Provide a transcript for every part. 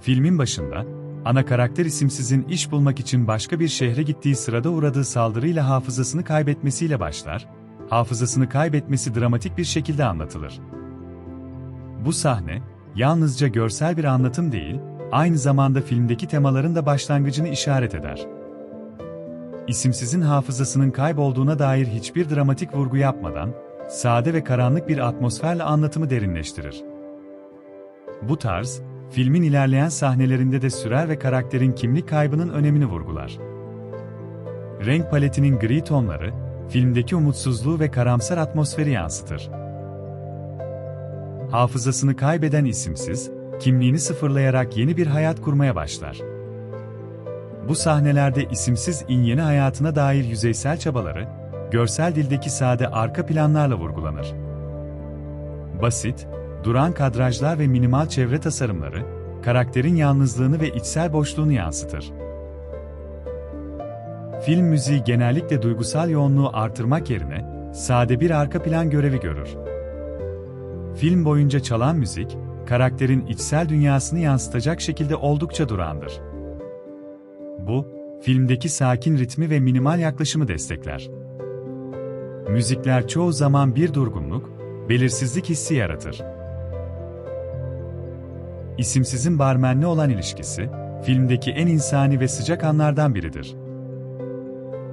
Filmin başında, ana karakter isimsizin iş bulmak için başka bir şehre gittiği sırada uğradığı saldırıyla hafızasını kaybetmesiyle başlar, hafızasını kaybetmesi dramatik bir şekilde anlatılır. Bu sahne, yalnızca görsel bir anlatım değil, aynı zamanda filmdeki temaların da başlangıcını işaret eder. İsimsizin hafızasının kaybolduğuna dair hiçbir dramatik vurgu yapmadan, sade ve karanlık bir atmosferle anlatımı derinleştirir. Bu tarz, filmin ilerleyen sahnelerinde de sürer ve karakterin kimlik kaybının önemini vurgular. Renk paletinin gri tonları, filmdeki umutsuzluğu ve karamsar atmosferi yansıtır. Hafızasını kaybeden isimsiz, kimliğini sıfırlayarak yeni bir hayat kurmaya başlar. Bu sahnelerde isimsiz in yeni hayatına dair yüzeysel çabaları, görsel dildeki sade arka planlarla vurgulanır. Basit, duran kadrajlar ve minimal çevre tasarımları, karakterin yalnızlığını ve içsel boşluğunu yansıtır. Film müziği genellikle duygusal yoğunluğu artırmak yerine, sade bir arka plan görevi görür. Film boyunca çalan müzik, karakterin içsel dünyasını yansıtacak şekilde oldukça durandır. Bu, filmdeki sakin ritmi ve minimal yaklaşımı destekler. Müzikler çoğu zaman bir durgunluk, belirsizlik hissi yaratır. İsimsizin barmenle olan ilişkisi, filmdeki en insani ve sıcak anlardan biridir.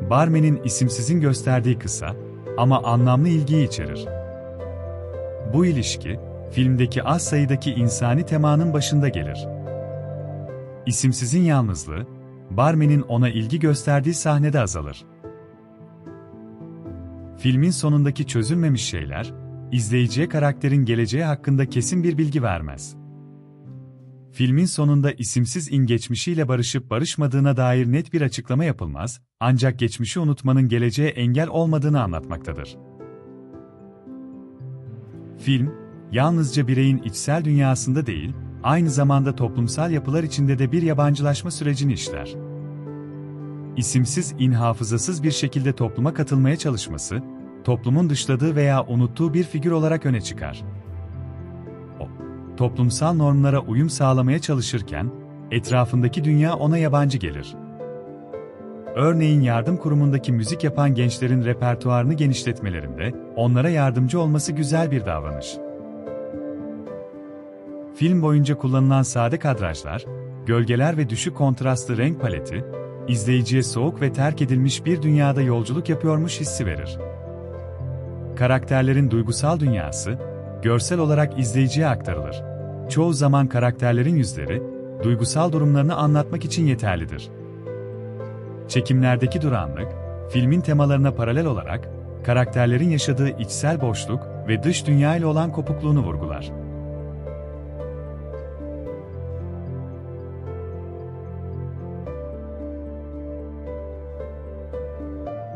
Barmenin isimsizin gösterdiği kısa ama anlamlı ilgiyi içerir. Bu ilişki, filmdeki az sayıdaki insani temanın başında gelir. İsimsizin yalnızlığı, barmenin ona ilgi gösterdiği sahnede azalır. Filmin sonundaki çözülmemiş şeyler, izleyiciye karakterin geleceği hakkında kesin bir bilgi vermez. Filmin sonunda isimsiz in geçmişiyle barışıp barışmadığına dair net bir açıklama yapılmaz, ancak geçmişi unutmanın geleceğe engel olmadığını anlatmaktadır. Film, yalnızca bireyin içsel dünyasında değil, aynı zamanda toplumsal yapılar içinde de bir yabancılaşma sürecini işler. İsimsiz in hafızasız bir şekilde topluma katılmaya çalışması, toplumun dışladığı veya unuttuğu bir figür olarak öne çıkar. Toplumsal normlara uyum sağlamaya çalışırken, etrafındaki dünya ona yabancı gelir. Örneğin yardım kurumundaki müzik yapan gençlerin repertuarını genişletmelerinde, onlara yardımcı olması güzel bir davranış. Film boyunca kullanılan sade kadrajlar, gölgeler ve düşük kontrastlı renk paleti, izleyiciye soğuk ve terk edilmiş bir dünyada yolculuk yapıyormuş hissi verir. Karakterlerin duygusal dünyası, görsel olarak izleyiciye aktarılır. Çoğu zaman karakterlerin yüzleri, duygusal durumlarını anlatmak için yeterlidir. Çekimlerdeki duranlık, filmin temalarına paralel olarak, karakterlerin yaşadığı içsel boşluk ve dış dünya ile olan kopukluğunu vurgular.